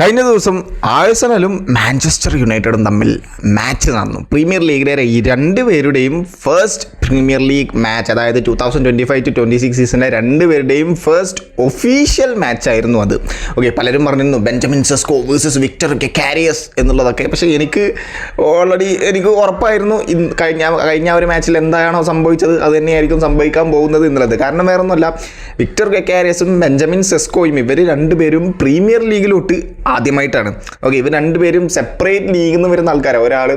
കഴിഞ്ഞ ദിവസം ആഴ്സണലും മാഞ്ചസ്റ്റർ യുണൈറ്റഡും തമ്മിൽ മാച്ച് നടന്നു. പ്രീമിയർ ലീഗിലെ ഈ രണ്ട് പേരുടെയും ഫസ്റ്റ് പ്രീമിയർ ലീഗ് മാച്ച് അതായത് two thousand twenty five two twenty six സീസണിലെ രണ്ട് പേരുടെയും ഫസ്റ്റ് ഒഫീഷ്യൽ മാച്ച് ആയിരുന്നു അത്. ഓക്കെ പലരും പറഞ്ഞിരുന്നു Benjamin Sesko versus Viktor Gyokeres എന്നുള്ളതൊക്കെ. പക്ഷേ എനിക്ക് ഓൾറെഡി എനിക്ക് ഉറപ്പായിരുന്നു കഴിഞ്ഞ കഴിഞ്ഞ ഒരു മാച്ചിൽ എന്താണോ സംഭവിച്ചത് അത് തന്നെയായിരിക്കും സംഭവിക്കാൻ പോകുന്നത് എന്നുള്ളത്. കാരണം വേറൊന്നുമല്ല വിക്ടർ കെക്കാരിയസും ബെഞ്ചമിൻ സെസ്കോയും ഇവർ രണ്ടുപേരും പ്രീമിയർ ലീഗിലോട്ട് ആദ്യമായിട്ടാണ്. ഓക്കെ ഇവർ രണ്ടുപേരും സെപ്പറേറ്റ് ലീഗിൽ നിന്ന് വരുന്ന ആൾക്കാരാണ് ഒരാൾ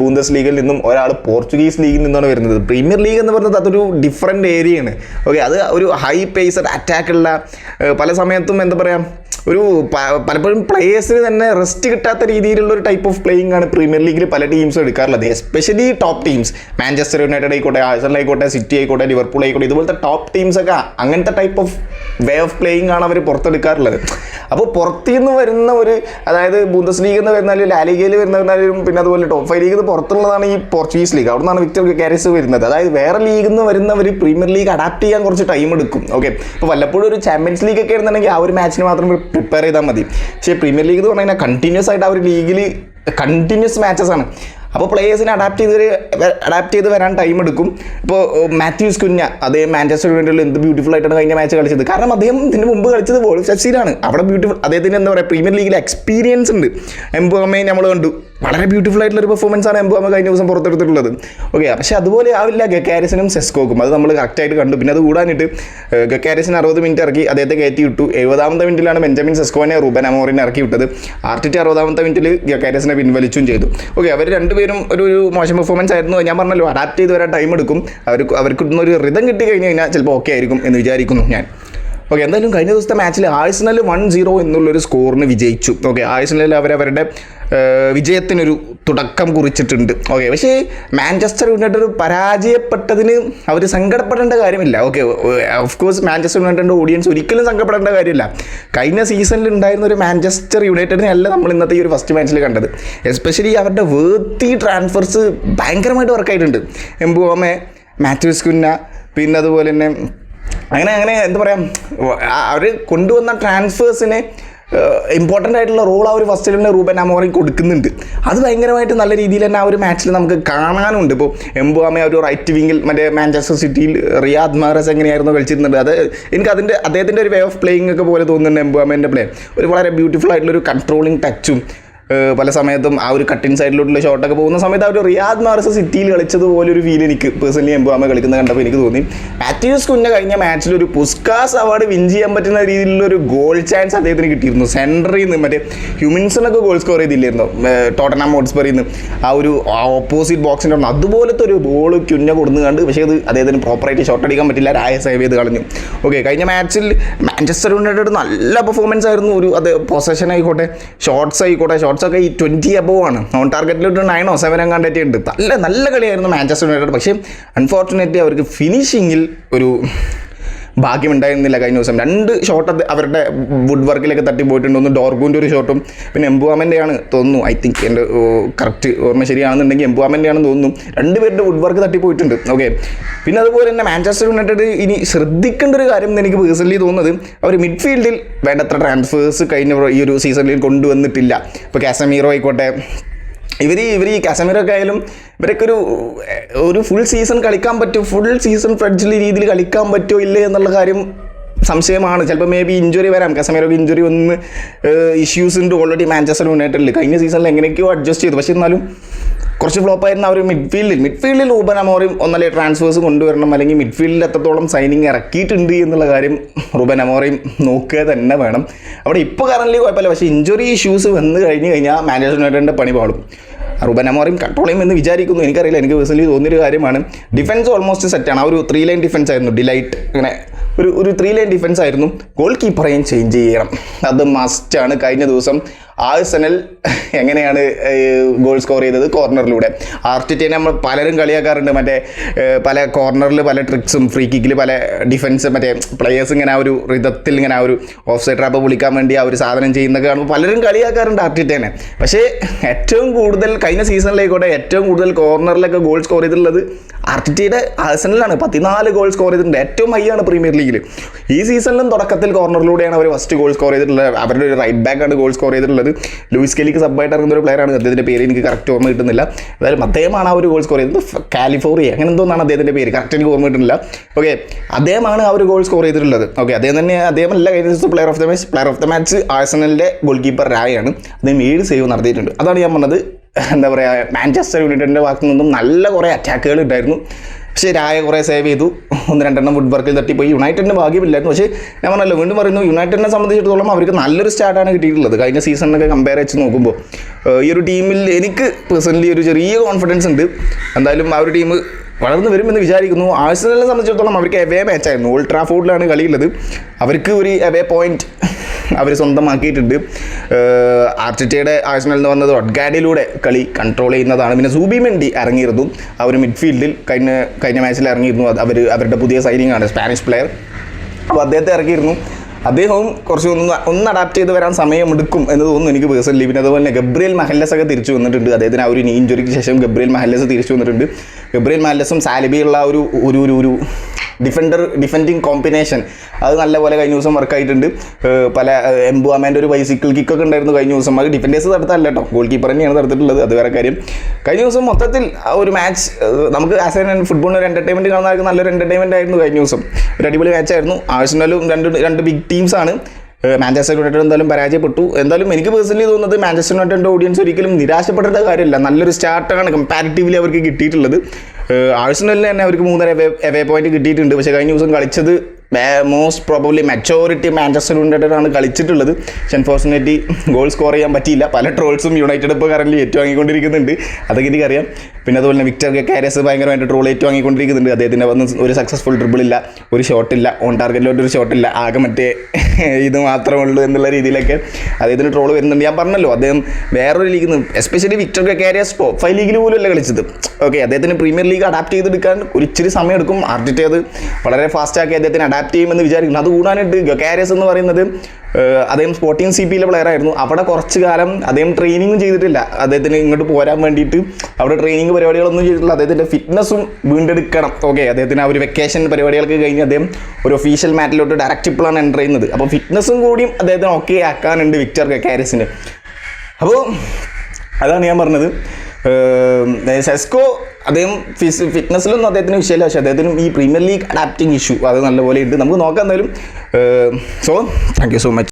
ബൂന്തസ് ലീഗിൽ നിന്നും ഒരാൾ പോർച്ചുഗീസ് ലീഗിൽ നിന്നാണ് വരുന്നത്. പ്രീമിയർ ലീഗ് എന്ന് പറയുന്നത് അതൊരു ഡിഫറെന്റ് ഏരിയയാണ് ഓക്കെ അത് ഒരു ഹൈ പേസഡ് അറ്റാക്കുള്ള പല സമയത്തും എന്താ പറയുക ഒരു പലപ്പോഴും പ്ലേയേഴ്സിന് തന്നെ റെസ്റ്റ് കിട്ടാത്ത രീതിയിലുള്ള ഒരു ടൈപ്പ് ഓഫ് പ്ലേയിങ് ആണ് പ്രീമിയർ ലീഗിൽ പല ടീംസും എടുക്കാറുള്ളത്. Especially top teams Manchester United ആയിക്കോട്ടെ ആഴ്സണൽ ആയിക്കോട്ടെ സിറ്റി ആയിക്കോട്ടെ ലിവർപൂൾ ആയിക്കോട്ടെ ഇതുപോലത്തെ ടോപ്പ് ടീംസൊക്കെ അങ്ങനത്തെ type of way of playing ആണ് അവർ പുറത്തെടുക്കാറുള്ളത്. അപ്പോൾ പുറത്തു നിന്ന് വരുന്ന ഒരു അതായത് ബൂന്തസ് ലീഗ് എന്ന് വരുന്നാലും ലാലിഗയിൽ വരുന്നവരും പിന്നെ അതുപോലെ ടോപ്പ് ഫൈവ് ലീഗ് പുറത്തുള്ളതാണ് ഈ പോർച്ചുഗീസ് ലീഗ്. അവിടെ നിന്നാണ് വിക്ടർ കാരിസ് വരുന്നത്. അതായത് വേറെ ലീഗിൽ നിന്ന് വരുന്നവർ പ്രീമിയർ ലീഗ് അഡാപ്റ്റ് ചെയ്യാൻ കുറച്ച് ടൈം എടുക്കും. ഓക്കെ ഇപ്പോൾ വല്ലപ്പോഴും ഒരു ചാമ്പ്യൻസ് ലീഗ് ഒക്കെ ആയിരുന്നുണ്ടെങ്കിൽ ആ ഒരു മാച്ചിന് മാത്രം പ്രിപ്പയർ ചെയ്താൽ മതി. പക്ഷേ പ്രീമിയർ ലീഗ് എന്ന് പറഞ്ഞു കഴിഞ്ഞാൽ കണ്ടിന്യൂസ് ആയിട്ട് ആ ഒരു ലീഗിൽ കണ്ടിന്യൂസ് മാച്ചസ് ആണ്. അപ്പോൾ പ്ലേയേഴ്സിനെ അഡാപ്റ്റ് ചെയ്ത് അഡാപ്റ്റ് ചെയ്ത് വരാൻ ടൈം എടുക്കും. ഇപ്പോൾ മാത്യൂസ് കുഞ്ഞ അതേ മാഞ്ചസ്റ്റർ യുണൈറ്റഡിൽ എന്ത് ബ്യൂട്ടിഫുൾ ആയിട്ടാണ് കഴിഞ്ഞ മാച്ച് കളിച്ചത്. കാരണം അദ്ദേഹം ഇതിന് മുമ്പ് കളിച്ചത് വോൾഫ് എഫ് അവിടെ ബ്യൂട്ടിഫുൾ അദ്ദേഹത്തിന് എന്താ പറയുക പ്രീമിയർ ലീഗിൽ എക്സ്പീരിയൻസ് ഉണ്ട്. എംബുഅമ്മയെ നമ്മൾ കണ്ടു. വളരെ ബ്യൂട്ടിഫുൾ ആയിട്ടുള്ള ഒരു പെർഫോമൻസ് ആണ് എംബുഅമ്മ കഴിഞ്ഞ ദിവസം പുറത്തെടുത്തിട്ടുള്ളത്. ഓക്കെ പക്ഷേ അതുപോലെ ആവില്ല ഗക്കാരിസനും സെസ്കോക്കും. അത് നമ്മൾ കറക്റ്റായിട്ട് കണ്ടു. പിന്നെ അത് കൂടാനിട്ട് ഗക്കാരിസൻ അറുപത് മിനിറ്റ് ഇറക്കി അദ്ദേഹത്തെ കയറ്റി വിട്ടു എഴുപതാമത്തെ മിനിറ്റിലാണ് ബെഞ്ചമിൻ സെസ്കോനെ റൂബൻ അമോറിനെ ഇറക്കി വിട്ടത് ആർട്ടിറ്റി അറുപതാമത്തെ മിനിറ്റിൽ ഗക്കാരിസിനെ പിൻവലിച്ചും ചെയ്തു. ഓക്കെ അവർ രണ്ടുപേരും ഒരു ഒരു മോശം പെർഫോമൻസ് ആയിരുന്നു. ഞാൻ പറഞ്ഞല്ലോ അഡാപ്റ്റ് ചെയ്ത് വരാൻ ടൈം എടുക്കും. അവർക്ക് അവർക്ക് ഒരു റിതം കിട്ടി കഴിഞ്ഞ് കഴിഞ്ഞാൽ ചിലപ്പോൾ ഓക്കെ ആയിരിക്കും എന്ന് വിചാരിക്കുന്നു ഞാൻ. ഓക്കെ എന്തായാലും കഴിഞ്ഞ ദിവസത്തെ മാച്ചിൽ ആഴ്സണൽ വൺ സീറോ എന്നുള്ളൊരു സ്കോറിന് വിജയിച്ചു. ഓക്കെ ആഴ്സണൽ അവരവരുടെ വിജയത്തിനൊരു തുടക്കം കുറിച്ചിട്ടുണ്ട്. ഓക്കെ പക്ഷേ മാഞ്ചസ്റ്റർ യുണൈറ്റഡ് പരാജയപ്പെട്ടതിന് അവർ സങ്കടപ്പെടേണ്ട കാര്യമില്ല. ഓക്കെ ഓഫ് കോഴ്സ് മാഞ്ചസ്റ്റർ യുണൈറ്റഡിന്റെ ഓഡിയൻസ് ഒരിക്കലും സങ്കടപ്പെടേണ്ട കാര്യമില്ല. കഴിഞ്ഞ സീസണിൽ ഉണ്ടായിരുന്ന ഒരു മാഞ്ചസ്റ്റർ യുണൈറ്റഡിനെ അല്ല നമ്മൾ ഇന്നത്തെ ഈ ഒരു ഫസ്റ്റ് മാച്ചിൽ കണ്ടത്. എസ്പെഷ്യലി അവരുടെ വേർത്തി ട്രാൻസ്ഫേഴ്സ് ഭയങ്കരമായിട്ട് വർക്കായിട്ടുണ്ട് എംബുവമെ മാത്യൂസ് കുന്ന പിന്നെ അതുപോലെ തന്നെ അങ്ങനെ അങ്ങനെ എന്താ പറയുക അവർ കൊണ്ടുവന്ന ട്രാൻസ്ഫേഴ്സിനെ ഇമ്പോർട്ടന്റ് ആയിട്ടുള്ള റോൾ ആ ഒരു ഫസ്റ്റ് തന്നെ റൂബൻ അമോറി കൊടുക്കുന്നുണ്ട്. അത് ഭയങ്കരമായിട്ട് നല്ല രീതിയിൽ തന്നെ ആ ഒരു മാച്ചിൽ നമുക്ക് കാണാനുണ്ട്. ഇപ്പോൾ എംബുവാമെ ഒരു റൈറ്റ് വിങ്ങിൽ മറ്റേ മാഞ്ചസ്റ്റർ സിറ്റിയിൽ റിയാദ് മഹറസ് എങ്ങനെയായിരുന്നു കളിച്ചിരുന്നത്? അത് എനിക്ക് അതിന്റെ അദ്ദേഹത്തിന്റെ ഒരു വേ ഓഫ് പ്ലേയിങ് ഒക്കെ പോലെ തോന്നുന്നുണ്ട് എംബുവാമേന്റെ പ്ലേ ഒരു വളരെ ബ്യൂട്ടിഫുൾ ആയിട്ടുള്ള ഒരു കൺട്രോളിങ് ടച്ചും പല സമയത്തും ആ ഒരു കട്ടിൻ സൈഡിലോട്ടുള്ള ഷോട്ടൊക്കെ പോകുന്ന സമയത്ത് ആ ഒരു റിയാദ് മാർസ് സിറ്റിയിൽ കളിച്ചത് ഒരു ഫീൽ എനിക്ക് പേഴ്സണലി എംബുവാമ കളിക്കുന്നത് കണ്ടപ്പോൾ എനിക്ക് തോന്നി. മാത്യൂസ് കുഞ്ഞ കഴിഞ്ഞ മാച്ചിൽ ഒരു പുസ്കാസ് അവാർഡ് വിൻ ചെയ്യാൻ പറ്റുന്ന രീതിയിലുള്ള ഒരു ഗോൾ ചാൻസ് അദ്ദേഹത്തിന് കിട്ടിയിരുന്നു. സെന്ററിൽ നിന്ന് മറ്റേ ഹ്യൂമൻസിനൊക്കെ ഗോൾ സ്കോർ ചെയ്തില്ലായിരുന്നു? ടോട്ടനാം ഹോട്ട്സ്പറിൽ നിന്ന്. ആ ഒരു ഓപ്പോസിറ്റ് ബോക്സിന്റെ ഒന്ന് അതുപോലത്തെ ഒരു ബോൾ കുഞ്ഞ കൊടുന്നു കണ്ട് പക്ഷേ അത് അദ്ദേഹത്തിന് പ്രോപ്പറായിട്ട് ഷോട്ട് അടിക്കാൻ പറ്റില്ല. രായ സേവ് ചെയ്ത് കളഞ്ഞു. ഓക്കെ കഴിഞ്ഞ മാച്ചിൽ മാഞ്ചസ്റ്റർ യുണൈറ്റഡ് നല്ല പെർഫോമൻസ് ആയിരുന്നു. ഒരു അത് പൊസഷൻ ആയിക്കോട്ടെ ഷോട്ട്സ് ആയിക്കോട്ടെ ഷോട്ട്സ് ഒക്കെ ഈ ട്വന്റി അബോ ആണ്. നോൺ ഒരു നയനോ സെവനോ കണ്ടെത്തി ഉണ്ട്. നല്ല നല്ല കളിയായിരുന്നു മാഞ്ചസ്റ്റർ യുണൈറ്റഡ് പക്ഷേ അൺഫോർച്ചുനേറ്റ്ലി അവർക്ക് ഫിനിഷിങ്ങിൽ ഒരു ഭാഗ്യമുണ്ടായിരുന്നില്ല കഴിഞ്ഞ ദിവസം. രണ്ട് ഷോട്ട് അവരുടെ വുഡ് വർക്കിലൊക്കെ തട്ടി പോയിട്ടുണ്ട്. ഒന്ന് ഡോർഗൂന്റെ ഒരു ഷോട്ടും പിന്നെ എംബുവാമന്റെ ആണ് തോന്നുന്നു. ഐ തിങ്ക് എന്റെ കറക്റ്റ് ഓർമ്മ ശരിയാണെന്നുണ്ടെങ്കിൽ എംബുവാമന്റെ ആണെന്ന് തോന്നുന്നു. രണ്ടുപേരുടെ വുഡ് വർക്ക് തട്ടി പോയിട്ടുണ്ട്. ഓക്കെ പിന്നെ അതുപോലെ തന്നെ മാഞ്ചസ്റ്റർ യുണൈറ്റഡ് ഇനി ശ്രദ്ധിക്കേണ്ട ഒരു കാര്യം എന്ന് എനിക്ക് പേഴ്സണലി തോന്നുന്നത് അവർ മിഡ്ഫീൽഡിൽ വേണ്ടത്ര ട്രാൻസ്ഫേഴ്സ് കഴിഞ്ഞ ഈ ഒരു സീസണിൽ കൊണ്ടുവന്നിട്ടില്ല. ഇപ്പോൾ കാസമീറോ ആയിക്കോട്ടെ ഇവർ ഇവർ ഈ കാസമീറൊക്കെ ആയാലും ഇവരൊക്കെ ഒരു ഒരു ഫുൾ സീസൺ കളിക്കാൻ പറ്റും. ഫുൾ സീസൺ ഫ്രെഡ്ജിൽ രീതിയിൽ കളിക്കാൻ പറ്റുമോ ഇല്ലേ എന്നുള്ള കാര്യം സംശയമാണ്. ചിലപ്പോൾ മേ ബി ഇഞ്ചുറി വരാം. കസമേരൊക്കെ ഇഞ്ചുറി വന്ന് ഇഷ്യൂസ് ഉണ്ട് ഓൾറെഡി മാഞ്ചസ്റ്റർ യുണൈറ്റഡിൽ കഴിഞ്ഞ സീസണിൽ എങ്ങനെയൊക്കെയോ അഡ്ജസ്റ്റ് ചെയ്തു. പക്ഷേ എന്നാലും കുറച്ച് ഫ്ലോപ്പ് ആയിരുന്ന ആ ഒരു മിഡ്ഫീൽഡിൽ മിഡ്ഫീൽഡിൽ ഊബൻ അമോറിയും ഒന്നല്ലേ ട്രാൻസ്ഫേഴ്സ് കൊണ്ടുവരണം? അല്ലെങ്കിൽ മിഡ്ഫീൽഡിൽ എത്രത്തോളം സൈനിങ് ഇറക്കിയിട്ടുണ്ട് എന്നുള്ള കാര്യം റൂബൻ അമോറിയും നോക്കുക തന്നെ വേണം. അവിടെ ഇപ്പോൾ കറൻലി കുഴപ്പമില്ല. പക്ഷേ ഇഞ്ചുറി ഇഷ്യൂസ് വന്നു കഴിഞ്ഞ് കഴിഞ്ഞാൽ മാനേജർ യുണൈറ്റഡിന്റെ പണി പാടും റുബൻ അമോറിയും കൺട്രോൾ ചെയ്യുമെന്ന് വിചാരിക്കുന്നു. എനിക്കറിയില്ല. എനിക്ക് പേഴ്സണലി തോന്നിയൊരു കാര്യമാണ്. ഡിഫൻസ് ഓൾമോസ്റ്റ് സെറ്റാണ് ആ ഒരു ത്രീ ലൈൻ ഡിഫൻസ് ആയിരുന്നു. ഡിലൈറ്റ് അങ്ങനെ ഒരു ഒരു ത്രീ ലൈൻ ഡിഫൻസ് ആയിരുന്നു. ഗോൾ കീപ്പറേയും ചേഞ്ച് ചെയ്യണം. അത് മസ്റ്റാണ് കഴിഞ്ഞ ദിവസം ആഴ്സണൽ എങ്ങനെയാണ് ഗോൾ സ്കോർ ചെയ്തത് കോർണറിലൂടെ. ആർട്ടിറ്റിനെ നമ്മൾ പലരും കളിയാക്കാറുണ്ട്. മറ്റേ പല കോർണറിൽ പല ട്രിക്സും ഫ്രീ കിക്കിൽ പല ഡിഫൻസ് മറ്റേ പ്ലെയേഴ്സ് ഇങ്ങനെ ആ ഒരു റിതത്തിൽ ഇങ്ങനെ ആ ഒരു ഓഫ് സൈഡ് ട്രാപ്പ് വിളിക്കാൻ വേണ്ടി ആ ഒരു സാധനം ചെയ്യുന്നൊക്കെ കാണുമ്പോൾ പലരും കളിയാക്കാറുണ്ട് ആർട്ടിറ്റേനെ. പക്ഷേ ഏറ്റവും കൂടുതൽ കഴിഞ്ഞ സീസണിലേക്കോട്ടെ ഏറ്റവും കൂടുതൽ കോർണറിലൊക്കെ ഗോൾ സ്കോർ ചെയ്തിട്ടുള്ളത് ആർട്ടിറ്റയുടെ ആഴ്സണലാണ്. പതിനാല് ഗോൾ സ്കോർ ചെയ്തിട്ടുണ്ട്. ഏറ്റവും ഹൈ ആണ് പ്രീമിയർ ലീഗിൽ ഈ സീസണിലും തുടക്കത്തിൽ കോർണറിലൂടെയാണ് അവർ ഫസ്റ്റ് ഗോൾ സ്കോർ ചെയ്തിട്ടുള്ളത്. അവരുടെ ഒരു റൈറ്റ് ബാക്കാണ് ഗോൾ സ്കോർ ചെയ്തിട്ടുള്ളത്. ലൂയിസ് കെലിക്ക് സബ്ബായിട്ട് ഇറങ്ങുന്ന ഒരു പ്ലെയറാണ് അദ്ദേഹത്തിന്റെ പേര് എനിക്ക് കറക്റ്റ് ഓർമ്മ കിട്ടുന്നില്ല. എന്തായാലും അദ്ദേഹമാണ് ആ ഒരു ഗോൾ സ്കോർ ചെയ്തത്. കാലിഫോർണിയ അങ്ങനെ എന്തോന്നാണ് അദ്ദേഹത്തിന്റെ പേര്? കറക്റ്റ് എനിക്ക് ഓർമ്മ കിട്ടുന്നില്ല. ഓക്കെ അദ്ദേഹമാണ് ആ ഒരു ഗോൾ സ്കോർ ചെയ്തിട്ടുള്ളത്. ഓക്കെ അദ്ദേഹം തന്നെ അദ്ദേഹമല്ല കഴിഞ്ഞ ദിവസം player of the match player of the match ആഴ്സണലിന്റെ goal keeper രായാണ് അദ്ദേഹം ഏഴ് സേവ് നടത്തിയിട്ടുണ്ട്. അതാണ് ഞാൻ പറഞ്ഞത് എന്താ പറയുക മാഞ്ചസ്റ്റർ യുണൈറ്റഡിന്റെ ഭാഗത്തു നിന്നും നല്ല കുറേ അറ്റാക്കുകൾ ഉണ്ടായിരുന്നു. പക്ഷേ രായ കുറേ സേവ് ചെയ്തു. ഒന്ന് രണ്ടെണ്ണം വുഡ് വർക്കിൽ തട്ടിപ്പോയി. യുണൈറ്റഡിന് ഭാഗ്യമില്ലായിരുന്നു. പക്ഷേ ഞാൻ പറഞ്ഞല്ലോ വീണ്ടും പറയുന്നു യുണൈറ്റഡിനെ സംബന്ധിച്ചിടത്തോളം അവർക്ക് നല്ലൊരു സ്റ്റാർട്ടാണ് കിട്ടിയിട്ടുള്ളത്. കഴിഞ്ഞ സീസണിനൊക്കെ കമ്പയർ വെച്ച് നോക്കുമ്പോൾ ഈ ഒരു ടീമിൽ എനിക്ക് പേഴ്സണലി ഒരു ചെറിയ കോൺഫിഡൻസ് ഉണ്ട്. എന്തായാലും ആ ഒരു ടീം വളർന്നു വരുമെന്ന് വിചാരിക്കുന്നു. ആഴ്സണലിനെ സംബന്ധിച്ചിടത്തോളം അവർക്ക് എവേ മാച്ചായിരുന്നു ഓൾട്രാഫോർഡിലാണ് ട്രാഫോർഡിലാണ് കളിയുള്ളത്. അവർക്ക് ഒരു എവേ പോയിന്റ് അവർ സ്വന്തമാക്കിയിട്ടുണ്ട്. ആർട്ടിറ്റയുടെ ആഴ്സണൽ എന്ന് പറഞ്ഞത് ഒഡ്ഗാഡിലൂടെ കളി കൺട്രോൾ ചെയ്യുന്നതാണ്. പിന്നെ സൂബി മെൻഡി ഇറങ്ങിയിരുന്നു. അവർ മിഡ്ഫീൽഡിൽ കഴിഞ്ഞ കഴിഞ്ഞ മാച്ചിൽ ഇറങ്ങിയിരുന്നു. അവർ അവരുടെ പുതിയ സൈനിങ് ആണ് സ്പാനിഷ് പ്ലെയർ അപ്പോൾ അദ്ദേഹത്തെ ഇറങ്ങിയിരുന്നു അദ്ദേഹവും കുറച്ച് ഒന്ന് ഒന്ന് അഡാപ്റ്റ് ചെയ്ത് വരാൻ സമയമെടുക്കും എന്ന് തോന്നുന്നു എനിക്ക് പേഴ്സണലി പിന്നെ അതുപോലെ തന്നെ ഗബ്രിയൽ മഹല്ലസ് ഒക്കെ തിരിച്ചു വന്നിട്ടുണ്ട്. അദ്ദേഹത്തിന് ആ ഒരു നീ ഇഞ്ചുറിക്ക് ശേഷം ഗബ്രിയൽ മഹല്ലസ് തിരിച്ചു വന്നിട്ടുണ്ട്. ഗബ്രിയൽ മഹല്ലസും സാലിബിയുള്ള ഒരു ഒരു ഒരു ഡിഫൻഡർ ഡിഫെൻഡിങ് കോമ്പിനേഷൻ അത് നല്ലപോലെ കഴിഞ്ഞ ദിവസം വർക്ക് ആയിട്ടുണ്ട്. പല എംബുവാമേന്റെ ഒരു ബൈസിക്കിൾ കിക്കൊക്കെ ഉണ്ടായിരുന്നു കഴിഞ്ഞ ദിവസം. അത് ഡിഫൻഡേഴ്സ് തടുത്തല്ല കേട്ടോ ഗോൾ കീപ്പർ തന്നെയാണ് തടുത്തിട്ടുള്ളത്. അത് വേറെ കാര്യം. കഴിഞ്ഞ ദിവസം മൊത്തത്തിൽ ഒരു മാച്ച് നമുക്ക് ആസ് എൻ ഫുട്ബോളിന് ഒരു എന്റർടൈൻമെന്റ് കാണുന്നവർക്ക് നല്ലൊരു എന്റർടൈൻമെന്റ് ആയിരുന്നു കഴിഞ്ഞ ദിവസം. ഒരു അടിപൊളി മാച്ചായിരുന്നു ആഴ്സണലും രണ്ട് രണ്ട് ബിഗ് ടീംസാണ് മാഞ്ചസ്റ്റർ യുണൈറ്റഡ് എന്തായാലും പരാജയപ്പെട്ടു. എന്തായാലും എനിക്ക് പേഴ്സണലി തോന്നുന്നത് മാഞ്ചസ്റ്റർ യുണൈറ്റഡിന്റെ ഓഡിയൻസ് ഒരിക്കലും നിരാശപ്പെടേണ്ട കാര്യമില്ല. നല്ലൊരു സ്റ്റാർട്ടാണ് കമ്പാരിറ്റീവ്ലി അവർക്ക് കിട്ടിയിട്ടുള്ളത്. ആഴ്സണലിന് തന്നെ അവർക്ക് മൂന്നര എവേ എവേ പോയിന്റ് കിട്ടിയിട്ടുണ്ട്. പക്ഷേ കഴിഞ്ഞ ദിവസം കളിച്ചത് most probably maturity Manchester United ആണ് കളിച്ചിട്ടുള്ളത്. പക്ഷെ അൺഫോർച്ചുനേറ്റ്ലി ഗോൾ സ്കോർ ചെയ്യാൻ പറ്റിയില്ല. പല ട്രോൾസും യുണൈറ്റഡ് ഇപ്പോൾ കറന്റ് ഏറ്റുവാങ്ങിക്കൊണ്ടിരിക്കുന്നുണ്ട്. അതൊക്കെ എനിക്കറിയാം. പിന്നെ അതുപോലെ തന്നെ വിക്ടർ കാരസ് ഭയങ്കരമായിട്ട് ട്രോൾ ഏറ്റുവാങ്ങിക്കൊണ്ടിരിക്കുന്നുണ്ട്. അദ്ദേഹത്തിന്റെ വന്ന് ഒരു സക്സസ്ഫുൾ ട്രിപ്പിൾ ഇല്ല ഒരു ഷോട്ടില്ല ഓൺ ടാർഗറ്റിലോട്ട് ഒരു ഷോട്ടില്ല ആകെ മറ്റേ ഇത് മാത്രമേ ഉള്ളൂ എന്നുള്ള രീതിയിലൊക്കെ അദ്ദേഹത്തിന് ട്രോൾ വരുന്നുണ്ട്. ഞാൻ പറഞ്ഞല്ലോ അദ്ദേഹം വേറൊരു ലീഗിൽ നിന്ന് especially Viktor Gyokeres top five ലീഗിൽ പോലും അല്ല കളിച്ചത്. ഓക്കെ അദ്ദേഹത്തിന് പ്രീമിയർ ലീഗ് അഡാപ്റ്റ് ചെയ്തെടുക്കാൻ ഒരു ഇച്ചിരി സമയം എടുക്കും. ആർട്ടിറ്റ് അത് വളരെ ഫാസ്റ്റാക്കി അദ്ദേഹത്തിന് അഡാപ്റ്റ് ചെയ്യുമെന്ന് വിചാരിക്കുന്നു. അത് കൂടാനായിട്ട് കാരിയസ് എന്ന് പറയുന്നത് അദ്ദേഹം സ്പോർട്ടിങ് സി പിയിലെ പ്ലെയർ ആയിരുന്നു. അവിടെ കുറച്ച് കാലം അദ്ദേഹം ട്രെയിനിങ്ങും ചെയ്തിട്ടില്ല. അദ്ദേഹത്തിന് ഇങ്ങോട്ട് പോരാൻ വേണ്ടിയിട്ട് അവിടെ ട്രെയിനിങ് പരിപാടികളൊന്നും ചെയ്തിട്ടില്ല. അദ്ദേഹത്തിന്റെ ഫിറ്റ്നസ്സും വീണ്ടെടുക്കണം. ഓക്കെ അദ്ദേഹത്തിന് ആ ഒരു വെക്കേഷൻ പരിപാടികൾക്ക് കഴിഞ്ഞ് അദ്ദേഹം ഒരു ഒഫീഷ്യൽ മാറ്റിലോട്ട് ഡയറക്റ്റ് ഇപ്പോഴാണ് എന്റർ ചെയ്യുന്നത്. അപ്പോൾ ഫിറ്റ്നസ്സും കൂടിയും അദ്ദേഹത്തിന് ഓക്കെ ആക്കാനുണ്ട് വിക്ടർ കാരിയസിന്. അപ്പോൾ അതാണ് ഞാൻ പറഞ്ഞത്. സെസ്കോ അദ്ദേഹം ഫിസ് ഫിറ്റ്നസ്സിലൊന്നും അദ്ദേഹത്തിന് വിഷയമില്ല. പക്ഷേ അദ്ദേഹത്തിനും ഈ പ്രീമിയർ ലീഗ് അഡാപ്റ്റിംഗ് ഇഷ്യൂ അത് നല്ലപോലെ ഉണ്ട്. നമുക്ക് നോക്കാം എന്തായാലും. So thank you so much